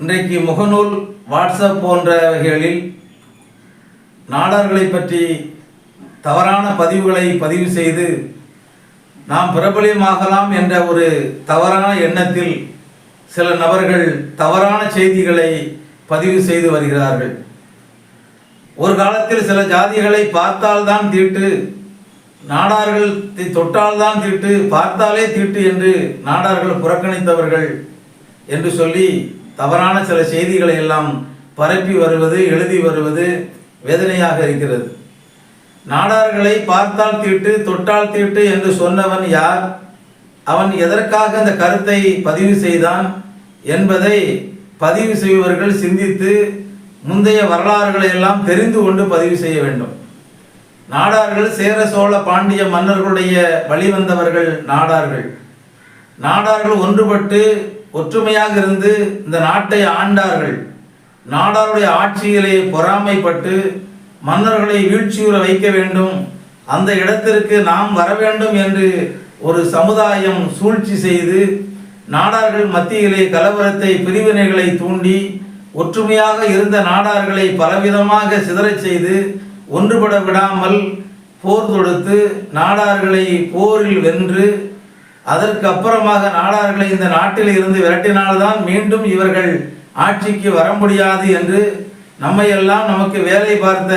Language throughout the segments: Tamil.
இன்றைக்கு முகநூல் வாட்ஸ்அப் போன்றவைகளில் நாடார்களை பற்றி தவறான பதிவுகளை பதிவு செய்து நாம் பிரபலியமாகலாம் என்ற ஒரு தவறான எண்ணத்தில் சில நபர்கள் தவறான செய்திகளை பதிவு செய்து வருகிறார்கள். ஒரு காலத்தில் சில ஜாதிகளை பார்த்தால்தான் தீட்டு நாடார்கள் தொட்டால்தான் தீட்டு பார்த்தாலே தீட்டு என்று நாடார்கள் புறக்கணித்தவர்கள் என்று சொல்லி தவறான சில செய்திகளை எல்லாம் பரப்பி வருவது எழுதி வருவது வேதனையாக இருக்கிறது. நாடார்களை பார்த்தால் தீட்டு தொட்டால் தீட்டு என்று சொன்னவன் யார்? அவன் எதற்காக அந்த கருத்தை பதிவு செய்தான் என்பதை பதிவு செய்பவர்கள் சிந்தித்து முந்தைய வரலாறுகளை எல்லாம் தெரிந்து கொண்டு பதிவு செய்ய வேண்டும். நாடார்கள் சேர சோழ பாண்டிய மன்னர்களுடைய வழிவந்தவர்கள் நாடார்கள். நாடார்கள் ஒன்றுபட்டு ஒற்றுமையாக இருந்து இந்த நாட்டை ஆண்டார்கள். நாடாருடைய ஆட்சியிலே பொறாமைப்பட்டு மன்னர்களை வீழ்ச்சியுற வைக்க வேண்டும். அந்த இடத்திற்கு நாம் வர வேண்டும் என்று ஒரு சமுதாயம் சூழ்ச்சி செய்து நாடார்கள் மத்தியிலே கலவரத்தை பிரிவினைகளை தூண்டி ஒற்றுமையாக இருந்த நாடார்களை பலவிதமாக சிதறச் செய்து ஒன்றுபட விடாமல் போர் தொடுத்து நாடார்களை போரில் வென்று அதற்கு அப்புறமாக நாடார்களை இந்த நாட்டில் இருந்து விரட்டினால்தான் மீண்டும் இவர்கள் ஆட்சிக்கு வர முடியாது என்று நம்மையெல்லாம் நமக்கு வேலை பார்த்த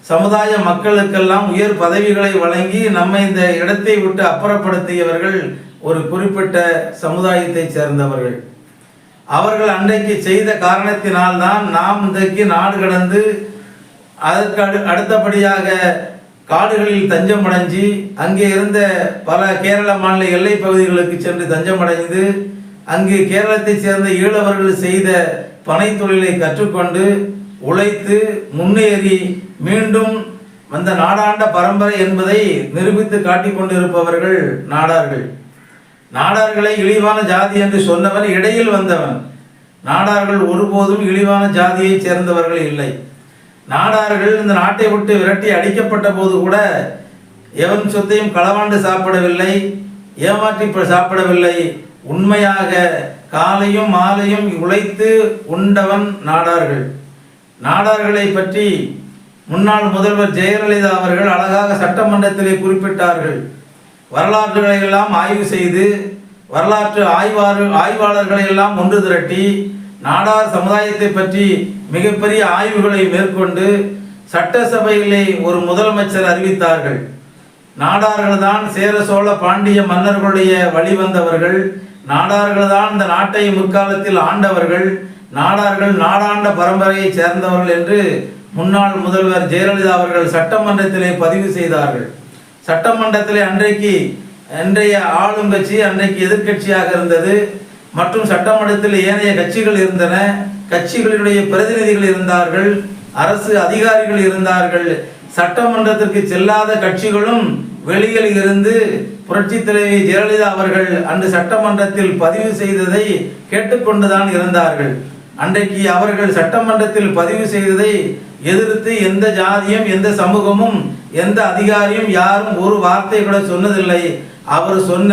சமுதாய மக்களுக்கெல்லாம் உயர் பதவிகளை வழங்கி நம்மை இந்த இடத்தை விட்டு அப்புறப்படுத்தியவர்கள் ஒரு குறிப்பிட்ட சமுதாயத்தைச் சேர்ந்தவர்கள். அவர்கள் அன்றைக்கு செய்த காரணத்தினால்தான் நாம் இன்றைக்கு நாடு கடந்து அதற்கு அடு அடுத்தபடியாக காடுகளில் தஞ்சம் அடைஞ்சு அங்கே இருந்த பல கேரள மாநில எல்லை பகுதிகளுக்கு சென்று தஞ்சம் அடைந்து அங்கு கேரளத்தைச் சேர்ந்த ஈழவர்கள் செய்த பனை தொழிலை கற்றுக்கொண்டு உழைத்து முன்னேறி மீண்டும் அந்த நாடாண்ட பரம்பரை என்பதை நிரூபித்து காட்டிக் கொண்டிருப்பவர்கள் நாடார்கள். நாடார்களை இழிவான ஜாதி என்று சொன்னவன் இடையில் வந்தவன். நாடார்கள் ஒருபோதும் இழிவான ஜாதியைச் சேர்ந்தவர்கள் இல்லை. நாடார்கள் இந்த நாட்டை விட்டு விரட்டி அடிக்கப்பட்ட போது கூட எவன் சொத்தையும் களவாண்டு சாப்பிடவில்லை ஏமாற்றி சாப்பிடவில்லை. உண்மையாக காலையும் மாலையும் உழைத்து உண்டவன் நாடார்கள். நாடார்களை பற்றி முன்னாள் முதல்வர் ஜெயலலிதா அவர்கள் அழகாக சட்டமன்றத்திலே குறிப்பிட்டார்கள். வரலாற்றுகளை எல்லாம் ஆய்வு செய்து வரலாற்று ஆய்வாளர் ஆய்வாளர்களை எல்லாம் ஒன்று திரட்டி நாடார் சமுதாயத்தை பற்றி மிகப்பெரிய ஆய்வுகளை மேற்கொண்டு சட்டசபையிலே ஒரு முதலமைச்சர் அறிவித்தார்கள். நாடார்கள் தான் சேர சோழ பாண்டிய மன்னர்களுடைய வழிவந்தவர்கள். நாடார்கள் தான் இந்த நாட்டை முற்காலத்தில் ஆண்டவர்கள். நாடார்கள் நாடாண்ட பரம்பரையைச் சேர்ந்தவர்கள் என்று முன்னாள் முதல்வர் ஜெயலலிதா அவர்கள் சட்டமன்றத்திலே பதிவு செய்தார்கள். சட்டமன்றத்திலே அன்றைக்கு அன்றைய ஆளும் கட்சி அன்றைக்கு எதிர்க்கட்சியாக இருந்தது. மற்றும் சட்டமன்றத்தில் ஏனைய கட்சிகள் இருந்தன. கட்சிகளினுடைய பிரதிநிதிகள் இருந்தார்கள். அரசு அதிகாரிகள் இருந்தார்கள். சட்டமன்றத்திற்கு செல்லாத கட்சிகளும் வெளியில் இருந்து புரட்சி தலைவி ஜெயலலிதா அவர்கள் அன்று சட்டமன்றத்தில் பதிவு செய்ததை கேட்டுக்கொண்டுதான் இருந்தார்கள். அன்றைக்கு அவர்கள் சட்டமன்றத்தில் பதிவு செய்ததை எதிர்த்து எந்த ஜாதியும் எந்த சமூகமும் எந்த அதிகாரியும் யாரும் ஒரு வார்த்தை கூட சொன்னதில்லை. அவர் சொன்ன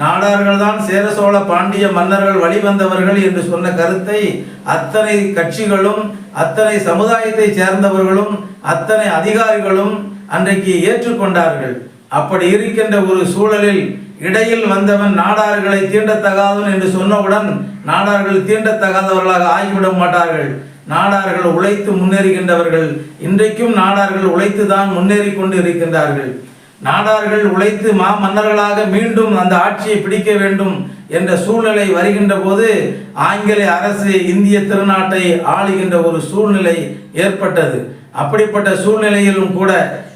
நாடார்கள் தான் சேர சோழ பாண்டிய மன்னர்கள் வழிவந்தவர்கள் என்று சொன்ன கருத்தை அத்தனை கட்சிகளும் அத்தனை சமுதாயத்தை சேர்ந்தவர்களும் அத்தனை அதிகாரிகளும் அன்றைக்கு ஏற்றுக்கொண்டார்கள். அப்படி இருக்கின்ற ஒரு சூழலில் இடையில் வந்தவன் நாடார்களை தீண்டத்தகாதவன் என்று சொன்னவுடன் நாடார்கள் தீண்டத்தகாதவர்களாக ஆகிவிட மாட்டார்கள். நாடார்கள் உழைத்து முன்னேறுகின்றவர்கள். இன்றைக்கும் நாடார்கள் உழைத்து தான் முன்னேறி கொண்டு இருக்கின்றார்கள் நாடார்கள் உழைத்து மா மன்னர்களாக மீண்டும் அந்த ஆட்சியை பிடிக்க வேண்டும் என்ற சூழ்நிலை வருகின்ற போது ஆங்கில அரசு இந்திய திருநாட்டை ஆளுகின்ற ஒரு சூழ்நிலை ஏற்பட்டது. அப்படிப்பட்ட சூழ்நிலையிலும் கூட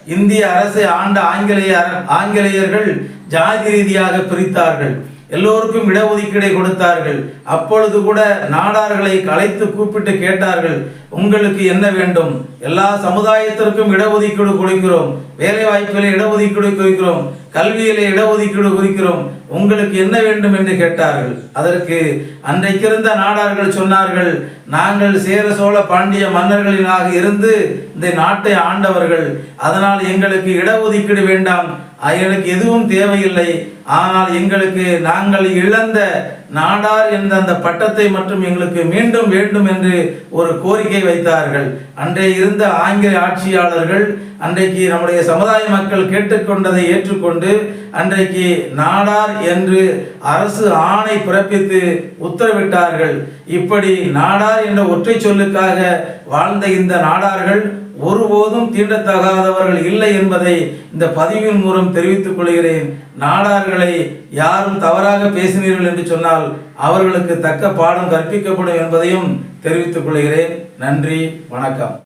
இந்திய அரசை ஆண்ட ஆங்கிலேய ஆங்கிலேயர்கள் ஜாதி ரீதியாக பிரித்தார்கள். எல்லோருக்கும் இடஒதுக்கீடை கொடுத்தார்கள். அப்பொழுது கூட நாடார்களை கலைத்து கூப்பிட்டு கேட்டார்கள் உங்களுக்கு என்ன வேண்டும்? எல்லா சமுதாயத்திற்கும் இடஒதுக்கீடு கொடுக்கிறோம். வேலை வாய்ப்பிலே இடஒதுக்கீடு கொடுக்கிறோம். கல்வியிலே இடஒதுக்கீடு குறிக்கிறோம் உங்களுக்கு என்ன வேண்டும் என்று கேட்டார்கள். அதற்கு அன்றைக்கிருந்த நாடார்கள் சொன்னார்கள் நாங்கள் சேர சோழ பாண்டிய மன்னர்களினாக இருந்து இந்த நாட்டை ஆண்டவர்கள். அதனால் எங்களுக்கு இடஒதுக்கீடு வேண்டாம். எங்களுக்கு எதுவும் தேவையில்லை. ஆனால் எங்களுக்கு நாங்கள் இழந்த நாடார் என்ற அந்த பட்டத்தை மட்டும் எங்களுக்கு மீண்டும் வேண்டும் என்று ஒரு கோரிக்கை வைத்தார்கள். அன்றைய இருந்த ஆங்கில ஆட்சியாளர்கள் அன்றைக்கு நம்முடைய சமுதாய மக்கள் கேட்டுக்கொண்டதை ஏற்றுக்கொண்டு அன்றைக்கு நாடார் என்று அரசு ஆணை பிறப்பித்து உத்தரவிட்டார்கள். இப்படி நாடார் என்ற ஒற்றை சொல்லுக்காக வாழ்ந்த இந்த நாடார்கள் ஒருபோதும் தீண்டத்தகாதவர்கள் இல்லை என்பதை இந்த பதிவின் மூலம் தெரிவித்துக் கொள்கிறேன். நாடார்களை யாரும் தவறாக பேசினீர்கள் என்று சொன்னால் அவர்களுக்கு தக்க பாடம் கற்பிக்கப்படும் என்பதையும் தெரிவித்துக் கொள்கிறேன். நன்றி வணக்கம்.